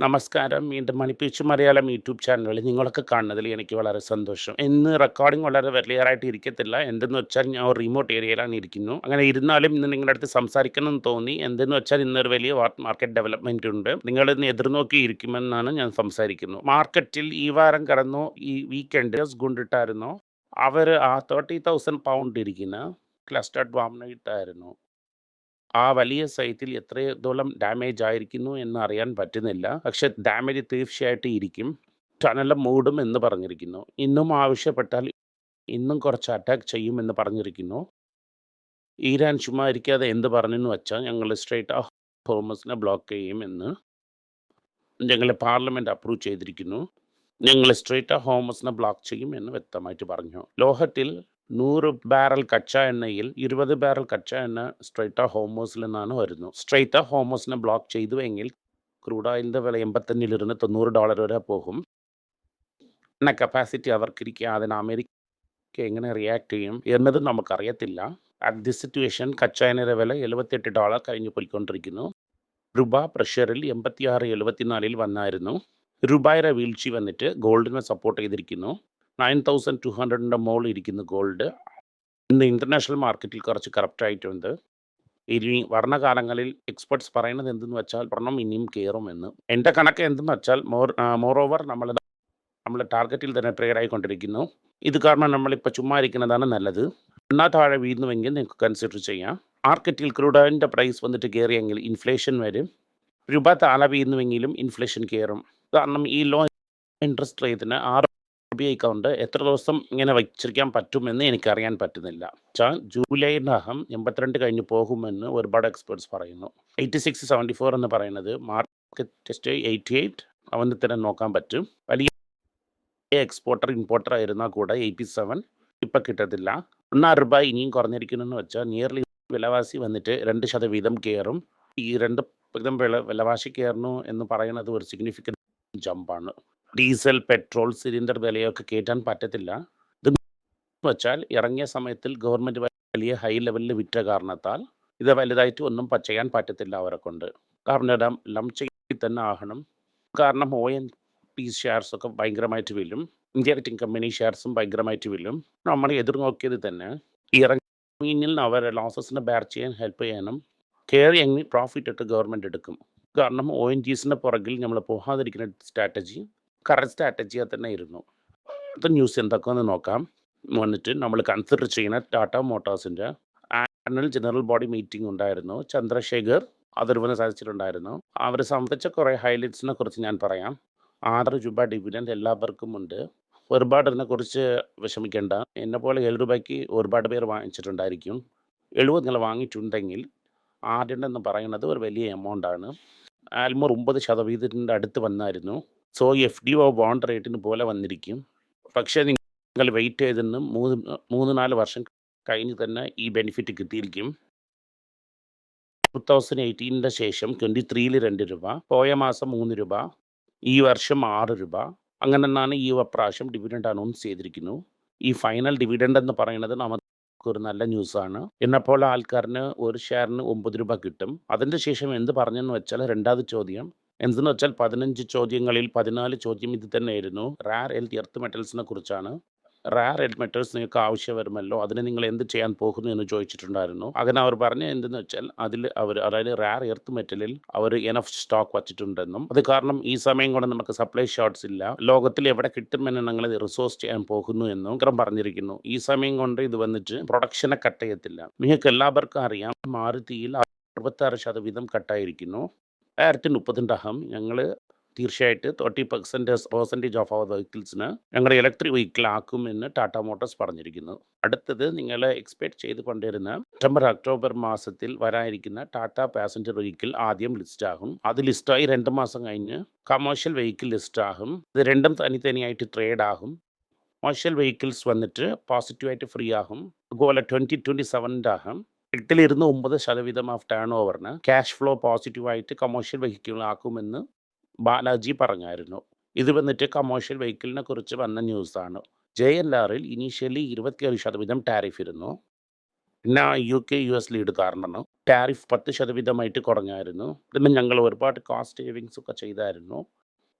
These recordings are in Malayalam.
നമസ്കാരം. വീണ്ടും മണിപ്പിച്ച് മലയാളം യൂട്യൂബ് ചാനലിൽ നിങ്ങളൊക്കെ കാണുന്നതിൽ എനിക്ക് വളരെ സന്തോഷം. ഇന്ന് റെക്കോർഡിംഗ് വളരെ ക്ലിയറായിട്ട് ഇരിക്കത്തില്ല. എന്തെന്ന് വെച്ചാൽ ഞാൻ റിമോട്ട് ഏരിയയിലാണ് ഇരിക്കുന്നു. അങ്ങനെ ഇരുന്നാലും ഇന്ന് നിങ്ങളുടെ അടുത്ത് സംസാരിക്കണം തോന്നി. എന്തെന്ന് വെച്ചാൽ ഇന്നൊരു വലിയ മാർക്കറ്റ് ഡെവലപ്മെന്റ് ഉണ്ട്. നിങ്ങൾ ഇന്ന് എതിർനോക്കി ഇരിക്കുമെന്നാണ് ഞാൻ സംസാരിക്കുന്നു. മാർക്കറ്റിൽ ഈ വാരം കടന്നു ഈ വീക്കെൻഡ് ഗുണ്ടിട്ടായിരുന്നു അവർ ആ 30,000 പൗണ്ട് ഇരിക്കുന്ന ക്ലസ്റ്റർഡ് വാമനയിട്ടായിരുന്നു. ആ വലിയ സൈറ്റിൽ എത്രത്തോളം ഡാമേജ് ആയിരിക്കുന്നു എന്ന് അറിയാൻ പറ്റുന്നില്ല. പക്ഷേ ഡാമേജ് തീർച്ചയായിട്ടും ഇരിക്കും. ടണലും മൂടും എന്ന് പറഞ്ഞിരിക്കുന്നു. ഇന്നും ആവശ്യപ്പെട്ടാൽ ഇന്നും കുറച്ച് അറ്റാക്ക് ചെയ്യുമെന്ന് പറഞ്ഞിരിക്കുന്നു. ഈരാൻ ചുമ്മാ ഇരിക്കാതെ എന്ത് പറഞ്ഞെന്ന് വെച്ചാൽ ഞങ്ങൾ സ്ട്രേറ്റ് ഓഫ് ഹോമസിനെ ബ്ലോക്ക് ചെയ്യുമെന്ന് ഞങ്ങളെ പാർലമെന്റ് അപ്രൂവ് ചെയ്തിരിക്കുന്നു. ഞങ്ങൾ സ്ട്രേറ്റ് ഓഫ് ഹോമസിനെ ബ്ലോക്ക് ചെയ്യും എന്ന് വ്യക്തമായിട്ട് പറഞ്ഞു. ലോകത്തിൽ 100 ബാരൽ കച്ച എണ്ണയിൽ 20 ബാരൽ കച്ച എണ്ണ സ്ട്രൈറ്റ ഓഫ് ഹോർമസിൽ നിന്നാണ് വരുന്നത് സ്ട്രൈറ്റ ഓഫ് ബ്ലോക്ക് ചെയ്തുവെങ്കിൽ ക്രൂഡ് ഓയിലിന്റെ വില 85 ഇരുന്ന് $90 വരെ പോകും. എണ്ണ കപ്പാസിറ്റി അവർക്കിരിക്കുക അതിന് അമേരിക്ക എങ്ങനെ റിയാക്ട് ചെയ്യും എന്നത് നമുക്കറിയത്തില്ല. അറ്റ് ദിസ് സിറ്റുവേഷൻ കച്ച എണ്ണയുടെ വില $78 കഴിഞ്ഞ് പോയിക്കൊണ്ടിരിക്കുന്നു. രൂപ പ്രഷറിൽ 86 74 വന്നായിരുന്നു. രൂപയുടെ വീഴ്ച വന്നിട്ട് ഗോൾഡിനെ സപ്പോർട്ട് ചെയ്തിരിക്കുന്നു. 9200ന്റെ മോളിൽ ഇരിക്കുന്ന ഗോൾഡ്. ഇന്ന് ഇന്റർനാഷണൽ മാർക്കറ്റിൽ കുറച്ച് കറപ്റ്റ് ആയിട്ടുണ്ട്. ഇനി വർണകാലങ്ങളിൽ കാലങ്ങളിൽ എക്സ്പെർട്സ് പറയുന്നത് എന്തെന്ന് വെച്ചാൽ വർണം ഇനിയും കയറുമെന്ന്. എന്റെ കണക്ക് എന്തെന്ന് വെച്ചാൽ മോർ മോർ ഓവർ നമ്മൾ നമ്മൾ ടാർഗറ്റിൽ തന്നെ ട്രേഡ് ആയിക്കൊണ്ടിരിക്കുന്നു. ഇത് കാരണം നമ്മളിപ്പോൾ ചുമ്മാ ഇരിക്കുന്നതാണ് നല്ലത്. എന്നാൽ താഴെ വീഴുന്നുവെങ്കിൽ നിങ്ങൾക്ക് കൺസിഡർ ചെയ്യാം. മാർക്കറ്റിൽ ക്രൂഡോയിന്റെ പ്രൈസ് വന്നിട്ട് കയറിയെങ്കിൽ ഇൻഫ്ലേഷൻ വരും. രൂപ താല വീഴുന്നുവെങ്കിലും ഇൻഫ്ലേഷൻ കയറും. കാരണം ഈ ലോ ഇൻട്രസ്റ്റ് റേറ്റിന് ആർബിഐ അക്കൗണ്ട് എത്ര ദിവസം ഇങ്ങനെ വച്ചിരിക്കാൻ പറ്റുമെന്ന് എനിക്കറിയാൻ പറ്റുന്നില്ല. വെച്ചാൽ ജൂലൈനകം 82 കഴിഞ്ഞ് പോകുമെന്ന് ഒരുപാട് എക്സ്പേർട്സ് പറയുന്നു. 86 74 എന്ന് പറയുന്നത് മാർക്കറ്റ് ടെസ്റ്റ് 88 അവന് തന്നെ നോക്കാൻ പറ്റും. വലിയ എക്സ്പോർട്ടർ ഇമ്പോർട്ടർ ആയിരുന്നാൽ കൂടെ 87 ഇപ്പം കിട്ടത്തില്ല. ഒന്നാ രൂപ ഇനിയും കുറഞ്ഞിരിക്കുന്നെന്ന് വെച്ചാൽ നിയർലി വിലവാസി വന്നിട്ട് രണ്ട് ശതവീതം കയറും. ഈ 2% വില വിലവാശി കയറുന്നു എന്ന് പറയുന്നത് ഒരു സിഗ്നിഫിക്കന്റ് ജമ്പാണ്. ഡീസൽ, പെട്രോൾ, സിലിണ്ടർ വിലയൊക്കെ കയറ്റാൻ പറ്റത്തില്ല. ഇത് വെച്ചാൽ ഇറങ്ങിയ സമയത്തിൽ ഗവൺമെന്റ് വലിയ ഹൈ ലെവലിൽ വിറ്റ കാരണത്താൽ ഇത് വലുതായിട്ട് ഒന്നും ചെയ്യാൻ പറ്റത്തില്ല അവരെക്കൊണ്ട്. കാരണം എല്ലാം എല്ലാം ചെയ്ത് തന്നെ ആകണം. കാരണം ഒ.എൻ.പി ഷെയർസ് ഒക്കെ ഭയങ്കരമായിട്ട് വില്ലും ഇന്ത്യ റേറ്റിംഗ് കമ്പനി ഷെയർസും ഭയങ്കരമായിട്ട് വില്ലും നമ്മൾ എതിർനോക്കിയത് തന്നെ ഇറങ്ങിയിൽ അവരെ ലോസസിനെ ബാർ ചെയ്യാൻ ഹെൽപ്പ് ചെയ്യാനും എങ്ങനെ പ്രോഫിറ്റ് ഇട്ട് ഗവൺമെന്റ് എടുക്കും. കാരണം ഒ എൻ ഒ.എൻ.ജി.സിന്റെ പുറകിൽ നമ്മൾ പോകാതിരിക്കുന്ന സ്ട്രാറ്റജി കറക്റ്റ് സ്ട്രാറ്റജി തന്നെ ഇരുന്നു. അടുത്ത ന്യൂസ് എന്തൊക്കെയെന്ന് നോക്കാം. വന്നിട്ട് നമ്മൾ കൺസിഡർ ചെയ്യുന്ന ടാറ്റ മോട്ടോഴ്സിന്റെ ആനുവൽ ജനറൽ ബോഡി മീറ്റിംഗ് ഉണ്ടായിരുന്നു. ചന്ദ്രശേഖർ അതിർവന സാധിച്ചിട്ടുണ്ടായിരുന്നു. അവർ സംബന്ധിച്ച കുറേ ഹൈലൈറ്റ്സിനെ കുറിച്ച് ഞാൻ പറയാം. ആറ് രൂപ ഡിവിഡൻഡ് എല്ലാവർക്കും ഉണ്ട്. ഒരുപാട് ഇതിനെക്കുറിച്ച് വിഷമിക്കേണ്ട. എന്നെ പോലെ ഏഴ് രൂപയ്ക്ക് ഒരുപാട് പേർ വാങ്ങിച്ചിട്ടുണ്ടായിരിക്കും. 70 നിങ്ങൾ വാങ്ങിയിട്ടുണ്ടെങ്കിൽ ആദ്യം എന്ന് പറയുന്നത് ഒരു വലിയ എമൗണ്ട് ആണ്. ആൽമോർ 9% അടുത്ത് വന്നായിരുന്നു. So F D O bond റേറ്റിന് പോലെ വന്നിരിക്കും. പക്ഷേ നിങ്ങൾ വെയിറ്റ് ചെയ്തെന്ന് 3 3 4 വർഷം കഴിഞ്ഞ് തന്നെ ഈ ബെനിഫിറ്റ് കിട്ടിയിരിക്കും. 2018ന്റെ ശേഷം 23ൽ രൂപ പോയ മാസം മൂന്ന് രൂപ ഈ വർഷം ആറ് രൂപ അങ്ങനെ തന്നെയാണ് ഈ പ്രാവശ്യം ഡിവിഡൻഡ് അനൗൺസ് ചെയ്തിരിക്കുന്നു. ഈ ഫൈനൽ ഡിവിഡൻഡ് എന്ന് പറയുന്നത് നമുക്കൊരു നല്ല ന്യൂസാണ്. എന്നെപ്പോലെ ആൾക്കാരന് ഒരു ഷെയറിന് ഒമ്പത് രൂപ കിട്ടും. അതിന്റെ ശേഷം എന്ത് പറഞ്ഞെന്ന് വെച്ചാൽ രണ്ടാമത് ചോദ്യം എന്തെന്ന് വെച്ചാൽ 15 ചോദ്യങ്ങളിൽ 14 ചോദ്യം ഇത് തന്നെയായിരുന്നു. റാർ എൽത്ത് എർത്ത് മെറ്റൽസിനെ കുറിച്ചാണ്. റാർ എൽത്ത് മെറ്റൽസ് നിങ്ങൾക്ക് ആവശ്യം വരുമല്ലോ അതിന് നിങ്ങൾ എന്ത് ചെയ്യാൻ പോകുന്നു എന്ന് ചോദിച്ചിട്ടുണ്ടായിരുന്നു. അങ്ങനെ അവർ പറഞ്ഞ എന്തെന്ന് വെച്ചാൽ അതിൽ അവർ അതായത് റാർ എർത്ത് മെറ്റലിൽ അവർ എനഫ് സ്റ്റോക്ക് വച്ചിട്ടുണ്ടെന്നും അത് കാരണം ഈ സമയം കൊണ്ട് നമുക്ക് സപ്ലൈ ഷോർട്ട്സ് ഇല്ല. ലോകത്തിൽ എവിടെ കിട്ടുമെന്ന് ഞങ്ങൾ റിസോഴ്സ് ചെയ്യാൻ പോകുന്നു എന്നും പറഞ്ഞിരിക്കുന്നു. ഈ സമയം കൊണ്ട് ഇത് വന്നിട്ട് പ്രൊഡക്ഷനെ കട്ട് ചെയ്യത്തില്ല. നിങ്ങൾക്ക് എല്ലാവർക്കും അറിയാം മാരുതിയിൽ 66% കട്ടായിരിക്കുന്നു. 2030 ഞങ്ങൾ തീർച്ചയായിട്ടും thirty percentage percentage of our വെഹിക്കിൾസിന് ഞങ്ങളുടെ ഇലക്ട്രിക് വെഹിക്കിൾ ആക്കുമെന്ന് ടാറ്റ മോട്ടോഴ്സ് പറഞ്ഞിരിക്കുന്നു. അടുത്തത് നിങ്ങൾ എക്സ്പെക്ട് ചെയ്ത് കൊണ്ടിരുന്ന സെപ്റ്റംബർ ഒക്ടോബർ മാസത്തിൽ വരാനിരിക്കുന്ന ടാറ്റ പാസഞ്ചർ വെഹിക്കിൾ ആദ്യം ലിസ്റ്റ് ആകും. അത് ലിസ്റ്റായി രണ്ട് മാസം കഴിഞ്ഞ് കമേഴ്ഷ്യൽ വെഹിക്കിൾ ലിസ്റ്റ് ആകും. ഇത് രണ്ടും തനിത്തനിയായിട്ട് ട്രേഡ് ആകും. കമേഴ്ഷ്യൽ വെഹിക്കിൾസ് വന്നിട്ട് പോസിറ്റീവായിട്ട് ഫ്രീ ആകും. അതുപോലെ 2027 ആകും. എട്ടിലിരുന്ന് ഒമ്പത് ശതവീതം ഓഫ് ടേൺ ഓവറിന് ക്യാഷ് ഫ്ലോ പോസിറ്റീവായിട്ട് കമേഴ്ഷ്യൽ വെഹിക്കിളാക്കുമെന്ന് ബാലാജി പറഞ്ഞായിരുന്നു. ഇത് വന്നിട്ട് കമേഴ്ഷ്യൽ വെഹിക്കിളിനെ കുറിച്ച് വന്ന ന്യൂസാണ്. ജെ എൽ ആറിൽ ഇനീഷ്യലി 27% ടാരിഫ് ഇരുന്നു. പിന്നെ U K U S lead കാരണം ടാരിഫ് പത്ത് ശതവീതമായിട്ട് കുറഞ്ഞായിരുന്നു പിന്നെ ഞങ്ങൾ ഒരുപാട് കോസ്റ്റ് സേവിങ്സ് ഒക്കെ ചെയ്തായിരുന്നു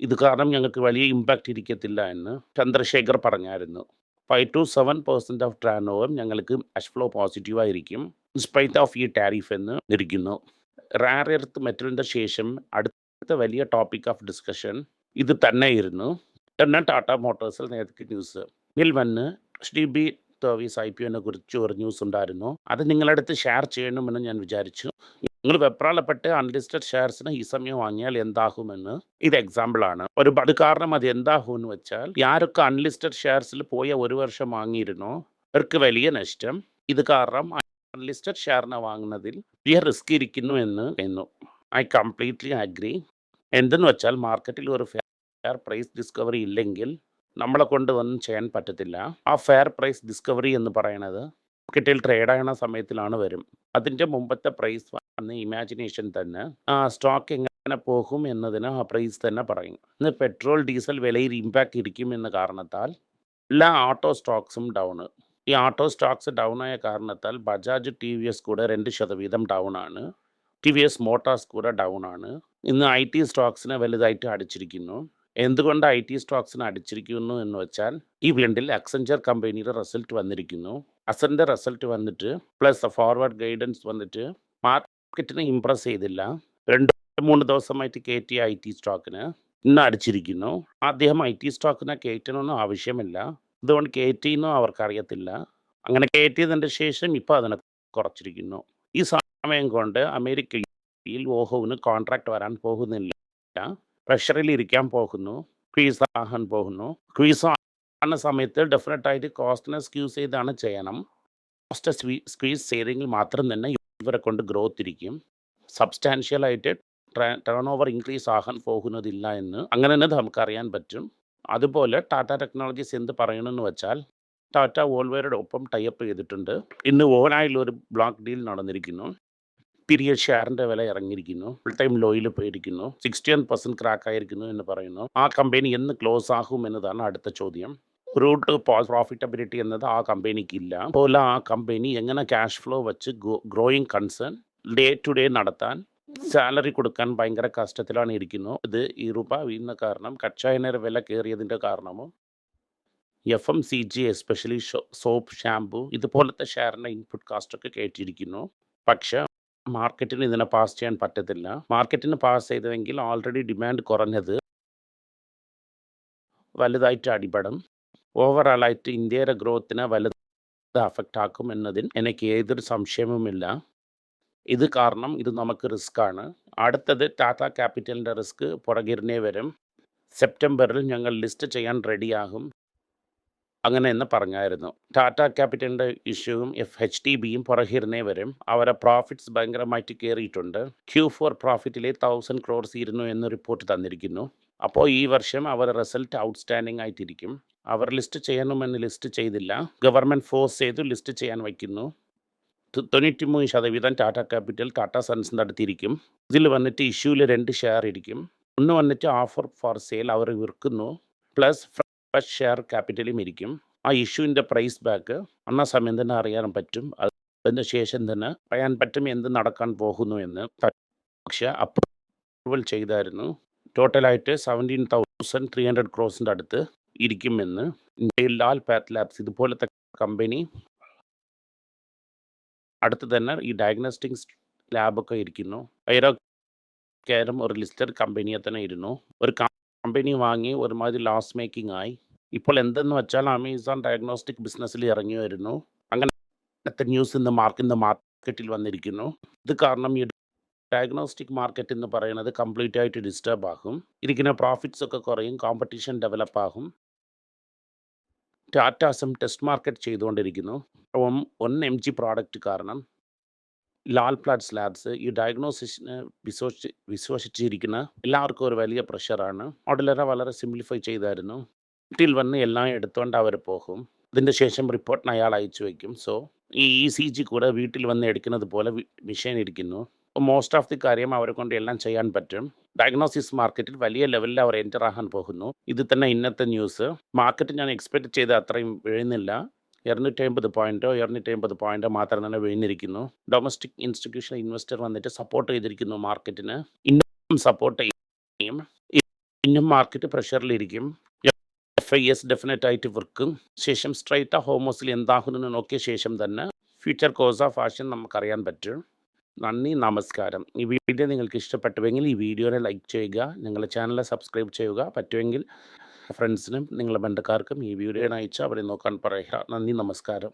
ഇത് കാരണം ഞങ്ങൾക്ക് വലിയ ഇമ്പാക്റ്റ് ഇരിക്കത്തില്ല എന്ന് ചന്ദ്രശേഖർ പറഞ്ഞായിരുന്നു five to seven percent of turnover ഞങ്ങൾക്ക് ക്യാഷ് ഫ്ലോ പോസിറ്റീവായിരിക്കും ഇൻസ്പൈറ്റ് ഓഫ് ഈ ടാരിഫ് എന്ന് ഇരിക്കുന്നു റാർ എർത്ത് മെറ്റലിന്റെ ശേഷം അടുത്ത വലിയ ടോപ്പിക് ഓഫ് ഡിസ്കഷൻ ഇത് തന്നെയായിരുന്നു. എന്നാൽ ടാറ്റ മോട്ടോഴ്സിൽ നേരത്തെ ന്യൂസ് ഇതിൽ വന്ന് Shri B service I P one കുറിച്ച് ഒരു ന്യൂസ് ഉണ്ടായിരുന്നു. അത് നിങ്ങളടുത്ത് ഷെയർ ചെയ്യണമെന്ന് ഞാൻ വിചാരിച്ചു. നിങ്ങൾ വെപ്രാളപ്പെട്ട് അൺലിസ്റ്റഡ് ഷെയർസിന് ഈ സമയം വാങ്ങിയാൽ എന്താകുമെന്ന് ഇത് എക്സാമ്പിളാണ് ഒരു അത് കാരണം അത് എന്താകും എന്ന് വെച്ചാൽ ആരൊക്കെ അൺലിസ്റ്റഡ് ഷെയർസിൽ പോയ ഒരു വർഷം വാങ്ങിയിരുന്നോ? അവർക്ക് വലിയ നഷ്ടം. ഇത് കാരണം അൺലിസ്റ്റഡ് ഷെയറിനെ വാങ്ങുന്നതിൽ വലിയ റിസ്ക് ഇരിക്കുന്നു എന്ന് എന്നു. ഐ കംപ്ലീറ്റ്ലി അഗ്രി എന്തെന്ന് വെച്ചാൽ മാർക്കറ്റിൽ ഒരു ഫെയർ പ്രൈസ് ഡിസ്കവറി ഇല്ലെങ്കിൽ നമ്മളെ കൊണ്ട് ഒന്നും ചെയ്യാൻ പറ്റത്തില്ല. ആ ഫെയർ പ്രൈസ് ഡിസ്കവറി എന്ന് പറയുന്നത് മാർക്കറ്റിൽ ട്രേഡ് ആകുന്ന സമയത്തിലാണ് വരും. അതിന്റെ മുമ്പത്തെ പ്രൈസ് വന്ന് ഇമാജിനേഷൻ തന്നെ ആ സ്റ്റോക്ക് എങ്ങനെ പോകും എന്നതിന് ആ പ്രൈസ് തന്നെ പറയും. ഇന്ന് പെട്രോൾ ഡീസൽ വിലയിൽ ഇമ്പാക്റ്റ് ഇരിക്കും എന്ന കാരണത്താൽ എല്ലാ ഓട്ടോ സ്റ്റോക്സും ഡൗൺ ഈ ഓട്ടോ സ്റ്റോക്സ് ഡൗൺ ആയ കാരണത്താൽ ബജാജ് ടി വി എസ് കൂടെ രണ്ട് ശതവീതം ഡൗൺ ആണ്. ടി വി എസ് മോട്ടോഴ്സ് കൂടെ ഡൗൺ ആണ്. ഇന്ന് ഐ ടി സ്റ്റോക്സിനെ വലുതായിട്ട് അടിച്ചിരിക്കുന്നു. എന്തുകൊണ്ട് ഐ ടി സ്റ്റോക്സിന് അടിച്ചിരിക്കുന്നു എന്ന് വെച്ചാൽ ഈ വീണ്ടിൽ അക്സഞ്ചർ കമ്പനിയുടെ റിസൾട്ട് വന്നിരിക്കുന്നു. അസന്റെ റിസൾട്ട് വന്നിട്ട് പ്ലസ് ഫോർവേഡ് ഗൈഡൻസ് വന്നിട്ട് മാർക്കറ്റിനെ ഇംപ്രസ് ചെയ്തില്ല. രണ്ട് മൂന്ന് ദിവസമായിട്ട് കയറ്റിയ ഐ ടി സ്റ്റോക്കിന് ഇന്ന് അടിച്ചിരിക്കുന്നു. അദ്ദേഹം ഐ ടി സ്റ്റോക്കിനെ കയറ്റണമെന്നും ആവശ്യമില്ല. ഇതുകൊണ്ട് കയറ്റിയെന്നും അവർക്കറിയത്തില്ല. അങ്ങനെ കയറ്റിയതിന്റെ ശേഷം ഇപ്പോൾ അതിനെ കുറച്ചിരിക്കുന്നു. ഈ സമയം കൊണ്ട് അമേരിക്കയിൽ ഓഹോവിന് കോൺട്രാക്ട് വരാൻ പോകുന്നില്ല. പ്രഷറിൽ ഇരിക്കാൻ പോകുന്നു ക്വീസ് ആകാൻ പോകുന്നു. ക്വീസ് ആകുന്ന സമയത്ത് ഡെഫിനറ്റ് ആയിട്ട് കോസ്റ്റിനെ സ്ക്യൂസ് ചെയ്താണ് ചെയ്യണം. കോസ്റ്റ് സ്ക്വീസ് ചെയ്തെങ്കിൽ മാത്രം തന്നെ ഇവരെ കൊണ്ട് ഗ്രോത്ത് ഇരിക്കും. സബ്സ്റ്റാൻഷ്യൽ ആയിട്ട് ടേൺ ഓവർ ഇൻക്രീസ് ആകാൻ പോകുന്നതില്ല എന്ന് അങ്ങനെ തന്നെ നമുക്കറിയാൻ പറ്റും. അതുപോലെ ടാറ്റ ടെക്നോളജീസ് എന്ത് പറയണമെന്ന് വെച്ചാൽ ടാറ്റ വോൾവേരുടെ ഒപ്പം ടൈപ്പ് ചെയ്തിട്ടുണ്ട്. ഇന്ന് ഓനായുള്ള ഒരു ബ്ലോക്ക് ഡീൽ നടന്നിരിക്കുന്നു. പീരിയഡ് ഷെയറിന്റെ വില ഇറങ്ങിയിരിക്കുന്നു. ഫുൾ ടൈം ലോയിൽ പോയിരിക്കുന്നു. സിക്സ്റ്റി വൺ പെർസെന്റ് ക്രാക്ക് ആയിരിക്കുന്നു എന്ന് പറയുന്നു. ആ കമ്പനി എന്ന് ക്ലോസ് ആകും എന്നതാണ് അടുത്ത ചോദ്യം. റൂട്ട് പ്രോഫിറ്റബിലിറ്റി എന്നത് ആ കമ്പനിക്ക് ഇല്ല. അതുപോലെ ആ കമ്പനി എങ്ങനെ ക്യാഷ് ഫ്ലോ വെച്ച് growing concern day to day നടത്താൻ സാലറി കൊടുക്കാൻ ഭയങ്കര കഷ്ടത്തിലാണ് ഇരിക്കുന്നു. ഇത് ഈ രൂപ വീഴുന്ന കാരണം കച്ചായനര വില കയറിയതിന്റെ കാരണമോ? F M C G especially soap shampoo ഇതുപോലത്തെ ഷെയറിന്റെ ഇൻപുട്ട് കാസ്റ്റൊക്കെ കയറ്റിയിരിക്കുന്നു പക്ഷേ മാർക്കറ്റിന് ഇതിനെ പാസ് ചെയ്യാൻ പറ്റത്തില്ല. മാർക്കറ്റിന് പാസ് ചെയ്തതെങ്കിൽ ഓൾറെഡി ഡിമാൻഡ് കുറഞ്ഞത് വലുതായിട്ട് അടിപടം. ഓവറോളായിട്ട് ഇന്ത്യയുടെ ഗ്രോത്തിനെ വലുത് അഫക്റ്റ് ആക്കും എന്നതിൽ എനിക്ക് ഏതൊരു സംശയവുമില്ല. ഇത് കാരണം ഇത് നമുക്ക് റിസ്ക് ആണ്. അടുത്തത് ടാറ്റ ക്യാപിറ്റലിന്റെ റിസ്ക് പുറകിരിനെ വരും. സെപ്റ്റംബറിൽ ഞങ്ങൾ ലിസ്റ്റ് ചെയ്യാൻ റെഡിയാകും അങ്ങനെ എന്ന് പറഞ്ഞായിരുന്നു. ടാറ്റ ക്യാപിറ്റലിന്റെ ഇഷ്യൂവും എഫ് എച്ച് ടി ബിയും പുറകിരുന്നേ വരും. അവരെ പ്രോഫിറ്റ്സ് ഭയങ്കരമായിട്ട് കയറിയിട്ടുണ്ട്. ക്യൂ ഫോർ പ്രോഫിറ്റിലെ തൗസൻഡ് ക്രോർസ് ഇരുന്നു എന്ന് റിപ്പോർട്ട് തന്നിരിക്കുന്നു. അപ്പോൾ ഈ വർഷം അവർ റിസൾട്ട് ഔട്ട്സ്റ്റാൻഡിംഗ് ആയിട്ടിരിക്കും. അവർ ലിസ്റ്റ് ചെയ്യണമെന്ന് ലിസ്റ്റ് ചെയ്തില്ല. ഗവൺമെന്റ് ഫോഴ്സ് ചെയ്തു ലിസ്റ്റ് ചെയ്യാൻ വയ്ക്കുന്നു. തൊണ്ണൂറ്റി മൂന്ന് ശതവീതം ടാറ്റ ക്യാപിറ്റൽ ടാറ്റ സൺസിന്റെ അടുത്തിരിക്കും. ഇതിൽ വന്നിട്ട് ഇഷ്യൂവിൽ രണ്ട് ഷെയർ ഇരിക്കും. ഒന്ന് വന്നിട്ട് ഓഫർ ഫോർ സെയിൽ അവർ വിൽക്കുന്നു. പ്ലസ് ഫ്രഷ് ഷെയർ ക്യാപിറ്റലും ഇരിക്കും. ആ ഇഷ്യൂവിന്റെ പ്രൈസ് ബാക്ക് അന്ന സമയം തന്നെ അറിയാൻ പറ്റും. അതിന് ശേഷം തന്നെ പറയാൻ പറ്റും എന്ത് നടക്കാൻ പോകുന്നു എന്ന്. പക്ഷേ അപ്രൂവൽ ചെയ്തായിരുന്നു. ടോട്ടലായിട്ട് സെവന്റീൻ തൗസൻഡ് ത്രീ ഹൺഡ്രഡ് ക്രോസിന്റെ അടുത്ത് ഇരിക്കുമെന്ന്. ഇന്ത്യയിൽ ലാൽ പാത്ത് ലാബ്സ് ഇതുപോലത്തെ കമ്പനി അടുത്ത് തന്നെ ഈ ഡയഗ്നോസ്റ്റിക്സ് ലാബൊക്കെ ഇരിക്കുന്നു. ഐറോ കേരം ഒരു ലിസ്റ്റഡ് കമ്പനിയെ തന്നെ ഇരുന്നു. ഒരു കമ്പനി വാങ്ങി ഒരുമാതിരി ലാസ് മേക്കിംഗ് ആയി. ഇപ്പോൾ എന്തെന്ന് വെച്ചാൽ അമേസോൺ ഡയഗ്നോസ്റ്റിക് ബിസിനസ്സിൽ ഇറങ്ങി വരുന്നു അങ്ങനത്തെ ന്യൂസ് ഇന്ന് മാർക്ക് ഇന്ന് മാർക്കറ്റിൽ വന്നിരിക്കുന്നു. ഇത് കാരണം ഈ ഡയഗ്നോസ്റ്റിക് മാർക്കറ്റ് എന്ന് പറയുന്നത് കംപ്ലീറ്റ് ആയിട്ട് ഡിസ്റ്റർബ് ആകും. ഇരിക്കുന്ന പ്രോഫിറ്റ്സ് ഒക്കെ കുറയും കോമ്പറ്റീഷൻ ഡെവലപ്പ് ആകും. ടാറ്റാസും ടെസ്റ്റ് മാർക്കറ്റ് ചെയ്തുകൊണ്ടിരിക്കുന്നു. ഒന്ന് എം ജി പ്രോഡക്റ്റ് കാരണം ലാൽ പ്ലാറ്റ്സ് ലാബ്സ് ഈ ഡയഗ്നോസിസിന് വിശ്വസിച്ച് വിശ്വസിച്ചിരിക്കുന്ന എല്ലാവർക്കും ഒരു വലിയ പ്രഷറാണ്. ഓഡലറ വളരെ സിംപ്ലിഫൈ ചെയ്തായിരുന്നു. വീട്ടിൽ വന്ന് എല്ലാം എടുത്തുകൊണ്ട് അവർ പോകും. അതിന്റെ ശേഷം റിപ്പോർട്ടിന് അയാൾ അയച്ചു വയ്ക്കും സോ ഈ ഇ സി ജി കൂടെ വീട്ടിൽ വന്ന് എടുക്കുന്നത് പോലെ മെഷീൻ ഇരിക്കുന്നു. മോസ്റ്റ് ഓഫ് ദി കാര്യം അവരെ കൊണ്ട് എല്ലാം ചെയ്യാൻ പറ്റും. ഡയഗ്നോസിസ് മാർക്കറ്റിൽ വലിയ ലെവലിൽ അവർ എന്റർ ആകാൻ പോകുന്നു. ഇത് തന്നെ ഇന്നത്തെ ന്യൂസ്. മാർക്കറ്റ് ഞാൻ എക്സ്പെക്ട് ചെയ്ത അത്രയും വീഴുന്നില്ല. ഇരുന്നൂറ്റമ്പത് പോയിന്റോ ഇരുന്നൂറ്റമ്പത് പോയിന്റോ മാത്രം തന്നെ വീണിരിക്കുന്നു. ഡൊമസ്റ്റിക് ഇൻസ്റ്റിറ്റ്യൂഷണൽ ഇൻവെസ്റ്റർ വന്നിട്ട് സപ്പോർട്ട് ചെയ്തിരിക്കുന്നു മാർക്കറ്റിന് ഇന്നും സപ്പോർട്ട് ചെയ്യും. ഇന്നും മാർക്കറ്റ് പ്രഷറിലിരിക്കും എഫ് ഐ എസ് ഡെഫിനറ്റ് ആയിട്ട് വർക്കും ശേഷം സ്ട്രൈറ്റ് ഹോമോസിൽ എന്താകുന്നു നോക്കിയ ശേഷം തന്നെ ഫ്യൂച്ചർ കോഴ്സ് ഓഫ് ആക്ഷൻ നമുക്കറിയാൻ പറ്റും. നന്ദി നമസ്കാരം. ഈ വീഡിയോ നിങ്ങൾക്ക് ഇഷ്ടപ്പെട്ടുവെങ്കിൽ ഈ വീഡിയോനെ ലൈക്ക് ചെയ്യുക നിങ്ങളുടെ ചാനൽ സബ്സ്ക്രൈബ് ചെയ്യുക. പറ്റുമെങ്കിൽ ഫ്രണ്ട്സിനും നിങ്ങളുടെ ബന്ധക്കാർക്കും ഈ വീഡിയോ അയച്ച് അവരെ നോക്കാൻ പറയുക. നന്ദി നമസ്കാരം.